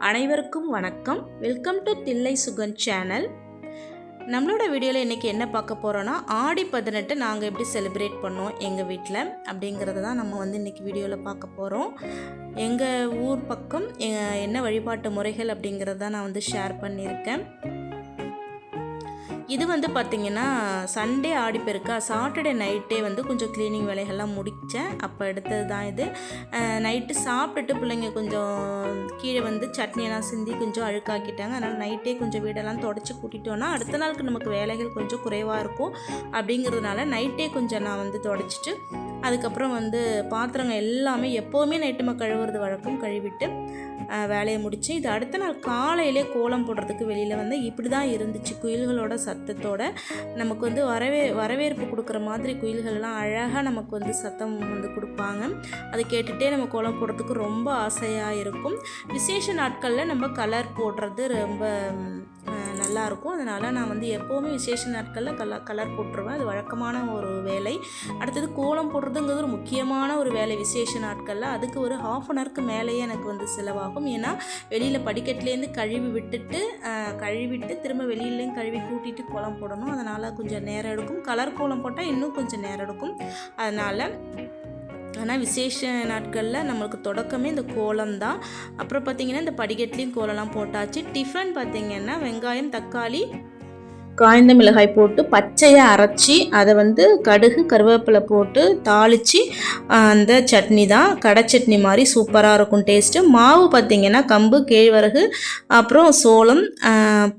அனைவருக்கும் வணக்கம். Welcome to Thillai Sugan channel நம்மளோட வீடியோவில் இன்றைக்கி என்ன பார்க்க போகிறோன்னா ஆடி பதினெட்டு நாங்கள் எப்படி செலிப்ரேட் பண்ணோம் எங்கள் வீட்டில் அப்படிங்கிறத தான் நம்ம வந்து இன்றைக்கி வீடியோவில் பார்க்க போகிறோம் எங்கள் ஊர் பக்கம் என்ன வழிபாட்டு முறைகள் அப்படிங்கிறத தான் நான் வந்து ஷேர் பண்ணியிருக்கேன். இது வந்து பார்த்திங்கன்னா சண்டே ஆடிப்பெருக்கா சாட்டர்டே நைட்டே வந்து கொஞ்சம் க்ளீனிங் வேலைகள்லாம் முடித்தேன் அப்போ எடுத்தது தான் இது நைட்டு சாப்பிட்டுட்டு பிள்ளைங்க கொஞ்சம் கீழே வந்து சட்னியெல்லாம் சிந்தி கொஞ்சம் அழுக்காக்கிட்டாங்க. அதனால் நைட்டே கொஞ்சம் வீடெல்லாம் தொடச்சி கூட்டிட்டோன்னா அடுத்த நாளுக்கு நமக்கு வேலைகள் கொஞ்சம் குறைவாக இருக்கும். அப்படிங்கிறதுனால நைட்டே கொஞ்சம் நான் வந்து தொடச்சிட்டு அதுக்கப்புறம் வந்து பாத்திரங்கள் எல்லாமே எப்போவுமே நைட்டு நம்ம கழுவுறது வழக்கம் கழுவிட்டு வேலையை முடித்து இது அடுத்த நாள் காலையிலே கோலம் போடுறதுக்கு வெளியில் வந்து இப்படி தான் இருந்துச்சு. குயில்களோட சத்தத்தோட நமக்கு வந்து வரவே வரவேற்பு கொடுக்குற மாதிரி குயில்கள்லாம் அழகாக நமக்கு வந்து சத்தம் வந்து கொடுப்பாங்க. அதை கேட்டுகிட்டே நம்ம கோலம் போடுறதுக்கு ரொம்ப ஆசையாக இருக்கும். விசேஷ நாட்களில் நம்ம கலர் போடுறது ரொம்ப நல்லாயிருக்கும். அதனால் நான் வந்து எப்போவுமே விசேஷ நாட்களில் கலர் கலர் போட்டுருவேன். அது வழக்கமான ஒரு வேலை. அடுத்தது கோலம் போடுறதுங்கிறது ஒரு முக்கியமான ஒரு வேலை விசேஷ நாட்களில். அதுக்கு ஒரு ஹாஃப் அன் ஹவருக்கு மேலேயே எனக்கு வந்து செலவாகும். ஏன்னா வெளியில் படிக்கட்டுலேருந்து கழுவி விட்டுட்டு கழுவிட்டு திரும்ப வெளியிலேயும் கழுவி கூட்டிட்டு கோலம் போடணும். அதனால் கொஞ்சம் நேரம் எடுக்கும். கலர் கோலம் போட்டால் இன்னும் கொஞ்சம் நேரம் எடுக்கும். அதனால் ஆனால் விசேஷ நாட்களில் நம்மளுக்கு தொடக்கமே இந்த கோலம் தான் அப்புறம் பார்த்திங்கன்னா இந்த படிக்கட்லேயும் கோலம்லாம் போட்டாச்சு. டிஃபன் பார்த்திங்கன்னா வெங்காயம் தக்காளி காய்ந்த மிளகாய் போட்டு பச்சையாக அரைச்சி அதை வந்து கடுகு கருவேப்பிலை போட்டு தாளித்து அந்த சட்னி தான் கடை சட்னி மாதிரி சூப்பராக இருக்கும் டேஸ்ட்டு. மாவு பார்த்திங்கன்னா கம்பு கேழ்வரகு அப்புறம் சோளம்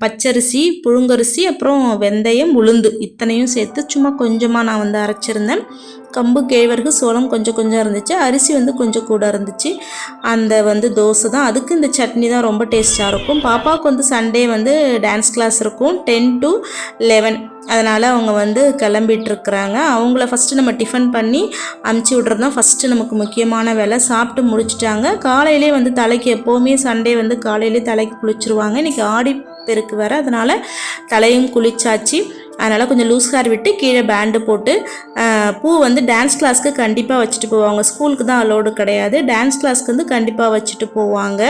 பச்சரிசி புழுங்கரிசி அப்புறம் வெந்தயம் உளுந்து இத்தனையும் சேர்த்து சும்மா கொஞ்சமாக நான் வந்து அரைச்சிருந்தேன். கம்பு கேழ்வரகு சோளம் கொஞ்சம் கொஞ்சம் இருந்துச்சு. அரிசி வந்து கொஞ்சம் கூட இருந்துச்சு. அந்த வந்து தோசை தான். அதுக்கு இந்த சட்னி தான் ரொம்ப டேஸ்ட்டாக இருக்கும். பாப்பாவுக்கு வந்து சண்டே வந்து டான்ஸ் கிளாஸ் இருக்கும். டென் டு லெவன் அதனால் அவங்க வந்து கிளம்பிட்டுருக்குறாங்க அவங்கள ஃபஸ்ட்டு நம்ம டிஃபன் பண்ணி அமுச்சு விட்றது தான் ஃபஸ்ட்டு நமக்கு முக்கியமான வேலை. சாப்பிட்டு முடிச்சிட்டாங்க. காலையிலே வந்து தலைக்கு எப்போவுமே சண்டே வந்து காலையிலே தலைக்கு குளிச்சிருவாங்க. இன்றைக்கி ஆடி பெருக்கு வேறு. அதனால் தலையும் குளிச்சாச்சு. அதனால் கொஞ்சம் லூஸ் ஹேர் விட்டு கீழே பேண்டு போட்டு பூ வந்து டான்ஸ் கிளாஸ்க்கு கண்டிப்பாக வச்சுட்டு போவாங்க. ஸ்கூலுக்கு தான் அலோடு கிடையாது. டான்ஸ் கிளாஸ்க்கு வந்து கண்டிப்பாக வச்சுட்டு போவாங்க.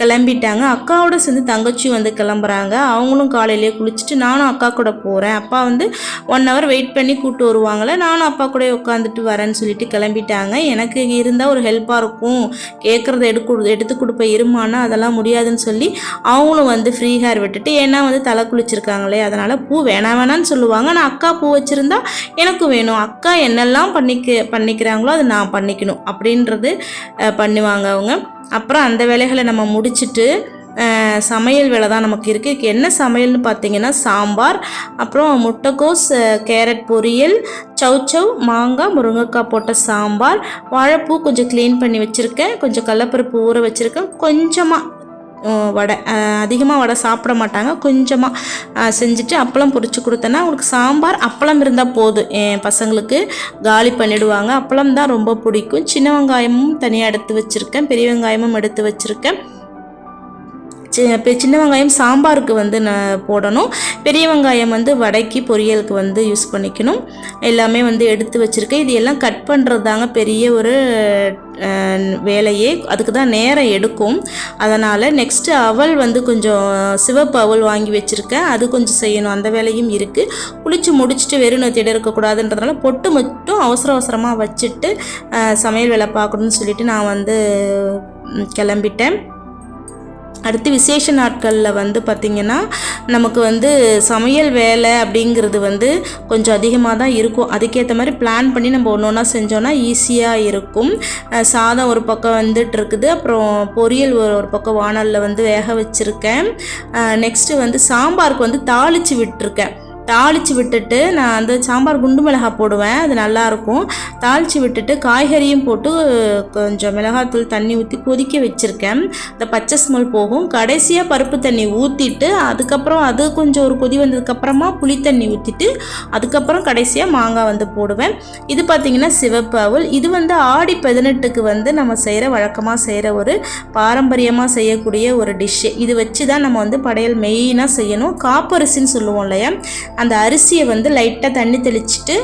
கிளம்பிட்டாங்க. அக்காவோட சேர்ந்து தங்கச்சி வந்து கிளம்புறாங்க. அவங்களும் காலையிலேயே குளிச்சுட்டு நானும் அக்கா கூட போகிறேன் அப்பா வந்து ஒன் ஹவர் வெயிட் பண்ணி கூப்பிட்டு வருவாங்களே நானும் அப்பா கூட உட்காந்துட்டு வரேன்னு சொல்லிட்டு கிளம்பிட்டாங்க. எனக்கு இருந்தால் ஒரு ஹெல்ப்பாக இருக்கும். கேட்குறத எடுக்கு எடுத்து கொடுப்ப இருமானா அதெல்லாம் முடியாதுன்னு சொல்லி அவங்களும் வந்து ஃப்ரீ ஹேர் விட்டுட்டு ஏன்னா வந்து தலை குளிச்சிருக்காங்களே அதனால் பூ வேணாம் வேணான்னு சொல்லுவாங்க. நான் அக்கா பூ வச்சுருந்தா எனக்கு வேணும். அக்கா என்னெல்லாம் பண்ணிக்க பண்ணிக்கிறாங்களோ அதை நான் பண்ணிக்கணும் அப்படின்றது பண்ணுவாங்க அவங்க. அப்புறம் அந்த வேலைகளை நம்ம முடிச்சிட்டு சமையல் வேலை தான் நமக்கு இருக்குது இதுக்கு என்ன சமையல்னு பார்த்தீங்கன்னா சாம்பார் அப்புறம் முட்டைக்கோஸ் கேரட் பொரியல் சௌச்சவ் மாங்காய் முருங்கைக்காய் போட்ட சாம்பார் வாழைப்பூ கொஞ்சம் க்ளீன் பண்ணி வச்சுருக்கேன். கொஞ்சம் கடலப்பருப்பு ஊற வச்சுருக்கேன். கொஞ்சமாக வடை அதிகமாக வடை சாப்பிட மாட்டாங்க. கொஞ்சமாக செஞ்சுட்டு அப்பளம் பொரிச்சு கொடுத்தேன்னா அவங்களுக்கு சாம்பார் அப்பளம் இருந்தால் போதும். என் பசங்களுக்கு காலி பண்ணிடுவாங்க. அப்பளம் தான் ரொம்ப பிடிக்கும். சின்ன வெங்காயமும் தனியாக எடுத்து வச்சுருக்கேன். பெரிய வெங்காயமும் எடுத்து வச்சுருக்கேன். சின்ன வெங்காயம் சாம்பாருக்கு வந்து நான் போடணும். பெரிய வெங்காயம் வந்து வடைக்கு பொரியலுக்கு வந்து யூஸ் பண்ணிக்கணும். எல்லாமே வந்து எடுத்து வச்சுருக்கேன். இது எல்லாம் கட் பண்ணுறது தாங்க பெரிய ஒரு வேலையே. அதுக்கு தான் நேரம் எடுக்கும். அதனால் நெக்ஸ்ட்டு அவல் வந்து கொஞ்சம் சிவப்பு அவல் வாங்கி வச்சுருக்கேன். அது கொஞ்சம் செய்யணும். அந்த வேலையும் இருக்குது குளித்து முடிச்சுட்டு வெறும் நோத்திட இருக்கக்கூடாதுன்றதுனால பொட்டு மட்டும் அவசர அவசரமாக வச்சுட்டு சமையல் வேலை பார்க்கணும்னு சொல்லிட்டு நான் வந்து கிளம்பிட்டேன். அடுத்து விசேஷ நாட்களில் வந்து பார்த்திங்கன்னா நமக்கு வந்து சமையல் வேலை அப்படிங்கிறது வந்து கொஞ்சம் அதிகமாக தான் இருக்கும். அதுக்கேற்ற மாதிரி பிளான் பண்ணி நம்ம ஒன்று ஒன்றா செஞ்சோன்னா ஈஸியாக இருக்கும். சாதம் ஒரு பக்கம் வந்துட்டு இருக்குது அப்புறம் பொரியல் ஒரு ஒரு பக்கம் வானலில் வந்து வேக வச்சுருக்கேன். நெக்ஸ்ட்டு வந்து சாம்பாருக்கு வந்து தாளித்து விட்டுருக்கேன். தாளித்து விட்டுட்டு நான் அந்த சாம்பார் குண்டு மிளகாய் போடுவேன் அது நல்லாயிருக்கும். தாளித்து விட்டுட்டு காய்கறியும் போட்டு கொஞ்சம் மிளகாத்தூள் தண்ணி ஊற்றி கொதிக்க வச்சுருக்கேன். இந்த பச்சை ஸ்மெல் போகும். கடைசியாக பருப்பு தண்ணி ஊற்றிட்டு அதுக்கப்புறம் அது கொஞ்சம் ஒரு கொதி வந்ததுக்கப்புறமா புளி தண்ணி ஊற்றிட்டு அதுக்கப்புறம் கடைசியாக மாங்காய் வந்து போடுவேன். இது பார்த்திங்கன்னா சிவப்பு அவல் இது வந்து ஆடி பதினெட்டுக்கு வந்து நம்ம செய்கிற வழக்கமாக செய்கிற ஒரு பாரம்பரியமாக செய்யக்கூடிய ஒரு டிஷ்ஷு. இது வச்சு தான் நம்ம வந்து படையல் மெயினாக செய்யணும். காப்பரிசின்னு சொல்லுவோம் இல்லையா? அந்த அரிசியை வந்து லைட்டாக தண்ணி தெளிச்சிட்டு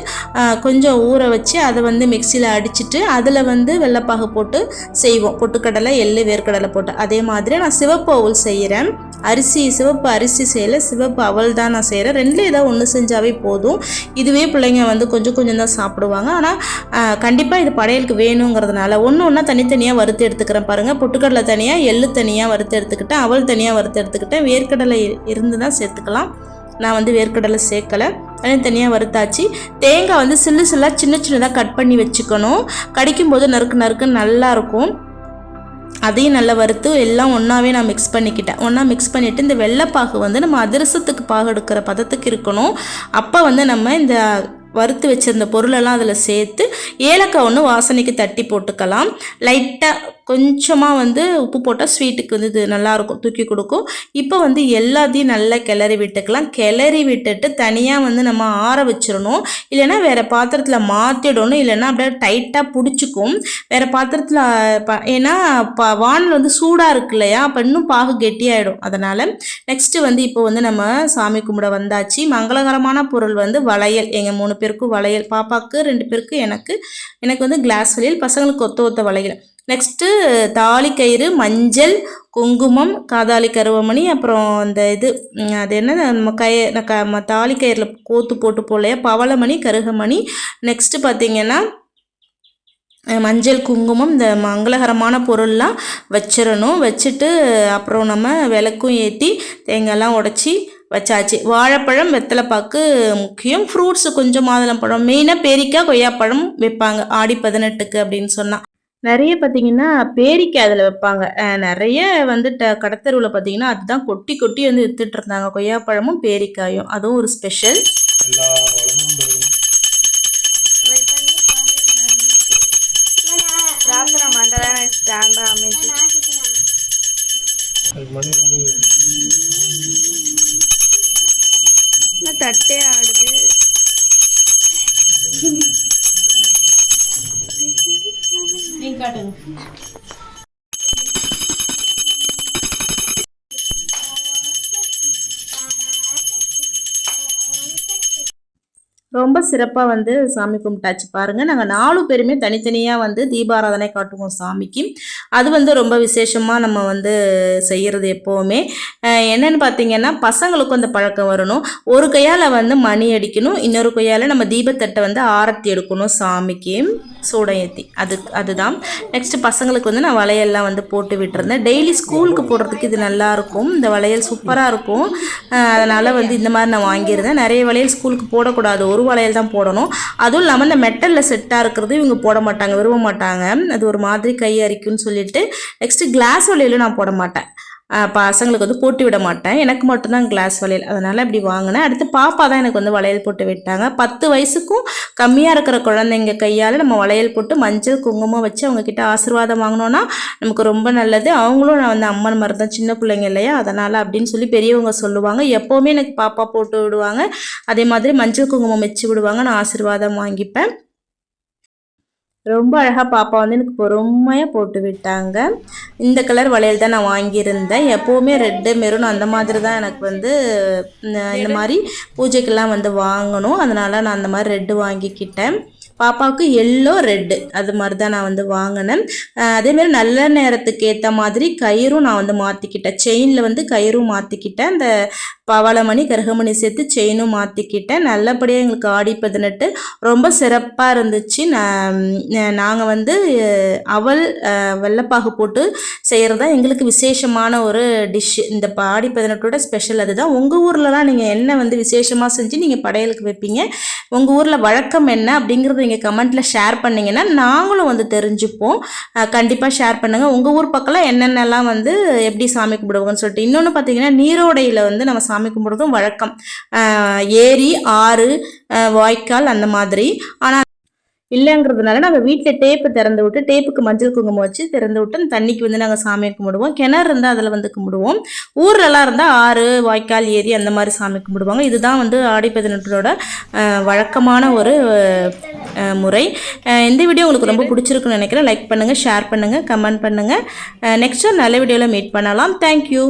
கொஞ்சம் ஊற வச்சு அதை வந்து மிக்சியில் அடிச்சுட்டு அதில் வந்து வெள்ளைப்பாகு போட்டு செய்வோம். பொட்டுக்கடலை எள்ளு வேர்க்கடலை போட்டு. அதே மாதிரி நான் சிவப்பு அவல் செய்கிறேன் அரிசி சிவப்பு அரிசி செய்யலை சிவப்பு அவல் தான் நான் செய்கிறேன் ரெண்டில் ஏதாவது ஒன்று செஞ்சாவே போதும். இதுவே பிள்ளைங்க வந்து கொஞ்சம் கொஞ்சம் தான் சாப்பிடுவாங்க. ஆனால் கண்டிப்பாக இது படையலுக்கு வேணுங்கிறதுனால ஒன்று ஒன்றா தனித்தனியாக வறுத்து எடுத்துக்கிறேன் பாருங்கள் பொட்டுக்கடலை தனியாக எள்ளு தனியாக வறுத்து எடுத்துக்கிட்டேன் அவல் தனியாக வறுத்து எடுத்துக்கிட்டேன். வேர்க்கடலை இருந்து தான் சேர்த்துக்கலாம். நான் வந்து வேர்க்கடலை சேர்க்கலை. தனித்தனியாக வறுத்தாச்சு. தேங்காய் வந்து சில்லு சில்லாக சின்ன சின்னதாக கட் பண்ணி வச்சுக்கணும். கடிக்கும் போது நறுக்கு நறுக்குன்னு நல்லாயிருக்கும் அதையும் நல்லா வறுத்து எல்லாம் ஒன்றாவே நான் மிக்ஸ் பண்ணிக்கிட்டேன். ஒன்றா மிக்ஸ் பண்ணிவிட்டு இந்த வெள்ளைப்பாகு வந்து நம்ம அதிரசத்துக்கு பாகு எடுக்கிற பதத்துக்கு இருக்கணும். அப்போ வந்து நம்ம இந்த வறுத்து வச்சுருந்த பொருளெல்லாம் அதில் சேர்த்து ஏலக்காய் ஒன்று வாசனைக்கு தட்டி போட்டுக்கலாம். லைட்டாக கொஞ்சமாக வந்து உப்பு போட்டால் ஸ்வீட்டுக்கு வந்து இது நல்லாயிருக்கும் தூக்கி கொடுக்கும். இப்போ வந்து எல்லாத்தையும் நல்லா கிளறி விட்டுக்கலாம். கிளறி விட்டுட்டு தனியாக வந்து நம்ம ஆற வச்சிடணும். இல்லைன்னா வேறு பாத்திரத்தில் மாற்றிடணும் இல்லைன்னா அப்படியே டைட்டாக பிடிச்சிக்கும். வேறு பாத்திரத்தில் ஏன்னா ப வானல் வந்து சூடாக இருக்கு இல்லையா? அப்போ இன்னும் பாகு கெட்டியாயிடும். அதனால் நெக்ஸ்ட்டு வந்து இப்போ வந்து நம்ம சாமி கும்பிட வந்தாச்சு. மங்களகரமான பொருள் வந்து வளையல். எங்கள் மூணு பேருக்கும் வளையல் பாப்பாவுக்கு ரெண்டு பேருக்கு எனக்கு. எனக்கு வந்து கிளாஸ் வளையல் பசங்களுக்கு ஒத்த ஒத்த வளையல். நெக்ஸ்ட்டு தாலி கயிறு மஞ்சள் குங்குமம் காதாளி கருவமணி அப்புறம் அந்த இது அது என்ன நம்ம கய க தாலி கயிறில் கோத்து போட்டு போலையா பவளமணி கருகமணி. நெக்ஸ்ட்டு பார்த்திங்கன்னா மஞ்சள் குங்குமம் இந்த மங்களகரமான பொருள்லாம் வச்சிடணும். வச்சுட்டு அப்புறம் நம்ம விளக்கும் ஏற்றி தேங்காய்லாம் உடச்சி வச்சாச்சு. வாழைப்பழம் வெத்தலைப்பாக்கு முக்கியம். ஃப்ரூட்ஸு கொஞ்சம் மாதுளம்பழம் மெயினாக பேரிக்காய் கொய்யாப்பழம் வைப்பாங்க. ஆடி பதினெட்டுக்கு அப்படின்னு சொன்னால் நிறைய பார்த்தீங்கன்னா பேரிக்காய் அதில் வைப்பாங்க. நிறைய வந்து ட கடத்தருவில் பார்த்தீங்கன்னா அதுதான் கொட்டி கொட்டி வந்து வித்துட்டு இருந்தாங்க. கொய்யாப்பழமும் பேரிக்காயும். அதுவும் ஒரு ஸ்பெஷல் தட்டே ஆடுது. ரொம்ப சிறப்பாக வந்து சாமி கும்பிட்டாச்சு பாருங்கள் நாங்கள் நாலு பேருமே தனித்தனியாக வந்து தீபாராதனை காட்டுவோம் சாமிக்கு. அது வந்து ரொம்ப விசேஷமாக நம்ம வந்து செய்கிறது எப்போவுமே. என்னென்னு பார்த்தீங்கன்னா பசங்களுக்கும் அந்த பழக்கம் வரணும். ஒரு கையால் வந்து மணி அடிக்கணும் இன்னொரு கையால் நம்ம தீபத்தட்டை வந்து ஆரத்தி எடுக்கணும் சாமிக்கு. சூடம் ஏற்றி அது அதுதான். நெக்ஸ்ட்டு பசங்களுக்கு வந்து நான் வளையல்லாம் வந்து போட்டு விட்டுருந்தேன். டெய்லி ஸ்கூலுக்கு போடுறதுக்கு இது நல்லாயிருக்கும் இந்த வளையல் சூப்பராக இருக்கும். அதனால் வந்து இந்த மாதிரி நான் வாங்கியிருந்தேன். நிறைய வளையல் ஸ்கூலுக்கு போடக்கூடாது. ஒரு வளையல் தான் போடணும். அதுவும் இல்லாமல் இந்த மெட்டலில் செட்டாக இருக்கிறது இவங்க போட மாட்டாங்க விரும்ப மாட்டாங்க. அது ஒரு மாதிரி கை அரிக்கும்னு சொல்லிட்டு நெக்ஸ்ட்டு கிளாஸ் வளையலும் நான் போட மாட்டேன். பசங்களுக்கு வந்து போட்டு விட மாட்டேன். எனக்கு மட்டும்தான் கிளாஸ் வளையல். அதனால் இப்படி வாங்கினேன். அடுத்து பாப்பா தான் எனக்கு வந்து வளையல் போட்டு விட்டாங்க. பத்து வயசுக்கும் கம்மியாக இருக்கிற குழந்தைங்க கையால் நம்ம வளையல் போட்டு மஞ்சள் குங்குமம் வச்சு அவங்கக்கிட்ட ஆசீர்வாதம் வாங்கினோன்னா நமக்கு ரொம்ப நல்லது. அவங்களும் நான் வந்து அம்மன் மாதிரி தான் சின்ன பிள்ளைங்க இல்லையா? அதனால் அப்படின்னு சொல்லி பெரியவங்க சொல்லுவாங்க. எப்போவுமே எனக்கு பாப்பா போட்டு விடுவாங்க. அதே மாதிரி மஞ்சள் குங்குமம் வச்சு விடுவாங்க. நான் ஆசீர்வாதம் வாங்கிப்பேன். ரொம்ப அழகாக பாப்பா வந்து எனக்கு பொறுமையாக போட்டு விட்டாங்க. இந்த கலர் வளையல் தான் நான் வாங்கியிருந்தேன். எப்போவுமே ரெட்டு மெரூன் அந்த மாதிரி தான் எனக்கு வந்து இந்த மாதிரி பூஜைக்கெல்லாம் வந்து வாங்கணும். அதனால் நான் அந்த மாதிரி ரெட்டு வாங்கிக்கிட்டேன். பாப்பாவுக்கு எல்லோ ரெட்டு அது மாதிரி தான் நான் வந்து வாங்கினேன். அதேமாரி நல்ல நேரத்துக்கு ஏற்ற மாதிரி கயிறும் நான் வந்து மாற்றிக்கிட்டேன் செயினில் வந்து கயிறும் மாற்றிக்கிட்டேன் அந்த பவளமணி கருகமணி சேர்த்து செயினும் மாற்றிக்கிட்டேன் நல்லபடியாக எங்களுக்கு ஆடி பதினெட்டு ரொம்ப சிறப்பாக இருந்துச்சு. நாங்கள் வந்து அவல் வெள்ளைப்பாகு போட்டு செய்கிறது தான் எங்களுக்கு விசேஷமான ஒரு டிஷ் இந்த ஆடி பதினெட்டோட ஸ்பெஷல் அதுதான். உங்கள் ஊர்லலாம் நீங்கள் என்ன வந்து விசேஷமாக செஞ்சு நீங்கள் படையலுக்கு வைப்பீங்க? உங்கள் ஊரில் வழக்கம் என்ன அப்படிங்கிறத நீங்கள் கமெண்ட்டில் ஷேர் பண்ணிங்கன்னா நாங்களும் வந்து தெரிஞ்சுப்போம். கண்டிப்பாக ஷேர் பண்ணுங்கள் உங்கள் ஊர் பக்கம்லாம் என்னென்னலாம் வந்து எப்படி சாமி கும்பிடுவாங்கன்னு சொல்லிட்டு. இன்னொன்று பார்த்தீங்கன்னா நீரோடையில் வந்து நம்ம சாமி கும்பிடுறதும் வழக்கம். ஏரி ஆறு வாய்க்கால் அந்த மாதிரி. ஆனால் இல்லைங்கிறதுனால நாங்கள் வீட்டில் டேப்பு திறந்து விட்டு டேப்புக்கு மஞ்சள் குங்குமம் வச்சு திறந்து விட்டு அந்த தண்ணிக்கு வந்து நாங்கள் சாமி கும்பிடுவோம். கிணறு இருந்தால் அதில் வந்து கும்பிடுவோம். ஊர்லலாம் இருந்தால் ஆறு வாய்க்கால் ஏரி அந்த மாதிரி சாமி கும்பிடுவாங்க. இதுதான் வந்து ஆடி பதினெட்டோட வழக்கமான ஒரு முறை. இந்த வீடியோ உங்களுக்கு ரொம்ப பிடிச்சிருக்குன்னு நினைக்கிறேன். லைக் பண்ணுங்கள் ஷேர் பண்ணுங்கள் கமெண்ட் பண்ணுங்கள் நெக்ஸ்ட்டு நல்ல வீடியோவில் மீட் பண்ணலாம். தேங்க்யூ